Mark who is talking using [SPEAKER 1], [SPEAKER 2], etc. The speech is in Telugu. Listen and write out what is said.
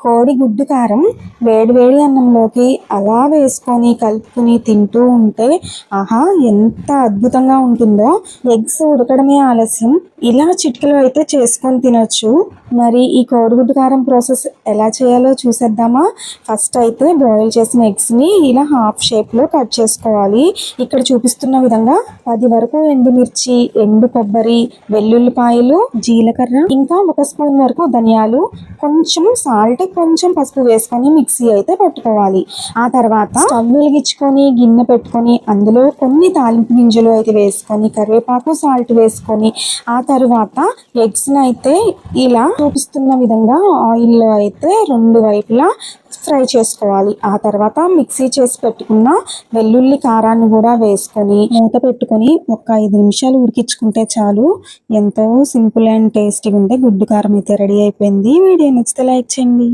[SPEAKER 1] కోడి గుడ్డు కారం వేడివేడి అన్నంలోకి అలా వేసుకొని కలుపుకుని తింటూ ఉంటే ఆహా ఎంత అద్భుతంగా ఉంటుందో. ఎగ్స్ ఉడకడమే ఆలస్యం. ఇలా చిటికలో అయితే చేసుకొని తినొచ్చు. మరి ఈ కోడిగుడ్డు కారం ప్రాసెస్ ఎలా చేయాలో చూసేద్దామా? ఫస్ట్ అయితే బాయిల్ చేసిన ఎగ్స్ని ఇలా హాఫ్ షేప్లో కట్ చేసుకోవాలి. ఇక్కడ చూపిస్తున్న విధంగా పది వరకు ఎండుమిర్చి ఎండు కొబ్బరి వెల్లుల్లిపాయలు జీలకర్ర ఇంకా ఒక స్పూన్ వరకు ధనియాలు కొంచెం సాల్ట్ కొంచెం పసుపు వేసుకొని మిక్సీ అయితే పెట్టుకోవాలి. ఆ తర్వాత స్టవ్ వెలిగించుకొని గిన్నె పెట్టుకొని అందులో కొన్ని తాలింపు గింజలు అయితే వేసుకొని కరివేపాకు సాల్ట్ వేసుకొని ఆ తర్వాత ఎగ్స్ని అయితే ఇలా చూపిస్తున్న విధంగా ఆయిల్లో అయితే రెండు వైపులా ఫ్రై చేసుకోవాలి. ఆ తర్వాత మిక్సీ చేసి పెట్టుకున్న వెల్లుల్లి కారాన్ని కూడా వేసుకొని మూత పెట్టుకొని ఒక ఐదు నిమిషాలు ఉడికించుకుంటే చాలు. ఎంతో సింపుల్ అండ్ టేస్టీగా ఉండే గుడ్డు కారం అయితే రెడీ అయిపోయింది. వీడియో నచ్చితే లైక్ చేయండి.